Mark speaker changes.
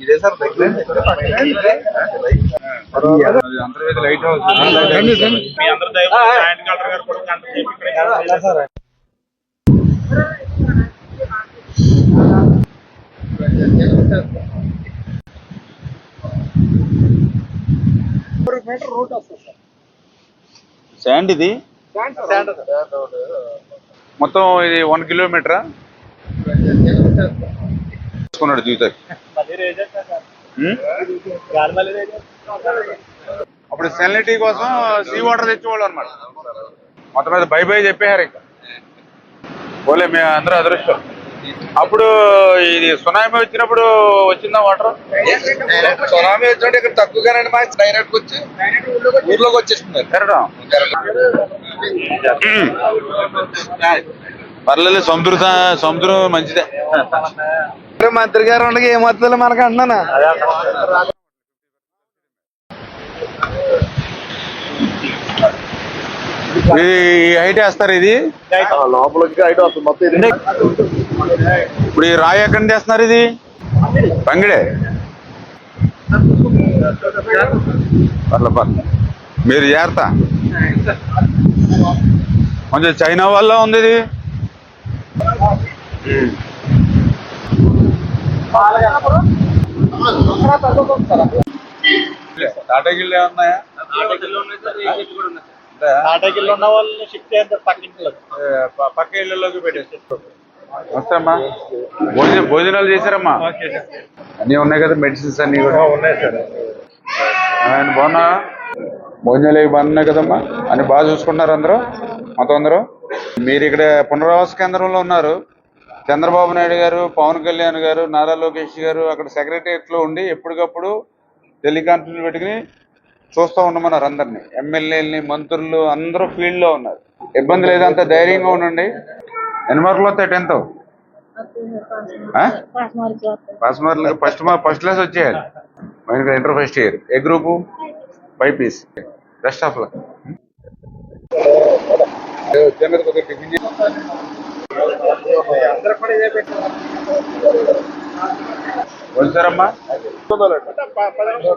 Speaker 1: ఇదే సార్ దగ్గర.
Speaker 2: Light house sand ఇది మొత్తం ఇది వన్ కిలోమీటరా తీసుకున్నాడు జీవితం అప్పుడు సెలనిటీ కోసం సీ వాటర్ తెచ్చేవాళ్ళు అనమాట మొత్తం మీద బై బై చెప్పారు ఇంకా. పోలే మేము అందరూ అదృష్టం. అప్పుడు ఇది సునామీ వచ్చినప్పుడు వచ్చిందా వాటర్
Speaker 1: సునామీ వచ్చినట్టు ఇక్కడ తక్కువగానండి మా డైరెక్ట్ వచ్చి ఊర్లోకి వచ్చేస్తున్నారు.
Speaker 2: తిరగడం. పర్లేదు సముద్ర సముద్రం మంచిదే.
Speaker 1: మంత్రి గారు ఉండగా ఏమవుతుందో మనకు అంటున్నానా
Speaker 2: ఇది హైట్ వేస్తారు ఇది?
Speaker 1: లోపలికి ఐదు వస్తుంది మొత్తం ఇది
Speaker 2: ఇప్పుడు ఈ రాయి ఎక్కడి నుంచి వేస్తున్నారు ఇది? పంగిడే పర్లే పర్లే. మీరు జాగ్రత్త కొంచెం చైనా వల్ల ఉంది ఇది. గిల్ ఏమన్నాయా
Speaker 3: తాటాకిల్లో ఉన్న వాళ్ళని షిఫ్ట్ చేస్తారు పక్కింట్లో
Speaker 2: పక్క ఇళ్ళలోకి పెట్టేసి వస్తామ్మా భోజనం భోజనాలు చేశారమ్మా? అన్నీ ఉన్నాయి కదా మెడిసిన్స్ అన్ని కూడా?
Speaker 3: ఉన్నాయి సార్.
Speaker 2: బాగున్నా భోజనాలు బాగున్నాయి కదమ్మా? అని బాగా చూసుకుంటున్నారు అందరూ? మొత్తం అందరూ? మీరు ఇక్కడ పునరావాస కేంద్రంలో ఉన్నారు. చంద్రబాబు నాయుడు గారు పవన్ కళ్యాణ్ గారు నారా లోకేష్ గారు అక్కడ సెక్రటరియట్లో ఉండి ఎప్పటికప్పుడు టెలికాన్ఫరెన్స్ పెట్టుకుని చూస్తూ ఉండమన్నారు అందరినీ. ఎమ్మెల్యేలని మంత్రులు అందరూ ఫీల్డ్లో ఉన్నారు. ఇబ్బంది లేదంత ధైర్యంగా ఉండండి. ఎన్ని మార్కులు వస్తాయి టెన్త్?
Speaker 4: పాస్
Speaker 2: మార్కులు ఫస్ట్ మార్క్ ఫస్ట్ క్లాస్ వచ్చేయాలి. Inter first year. A group? Five piece. Best of luck.
Speaker 3: అందరూ కూడా ఇదే
Speaker 2: వచ్చారమ్మా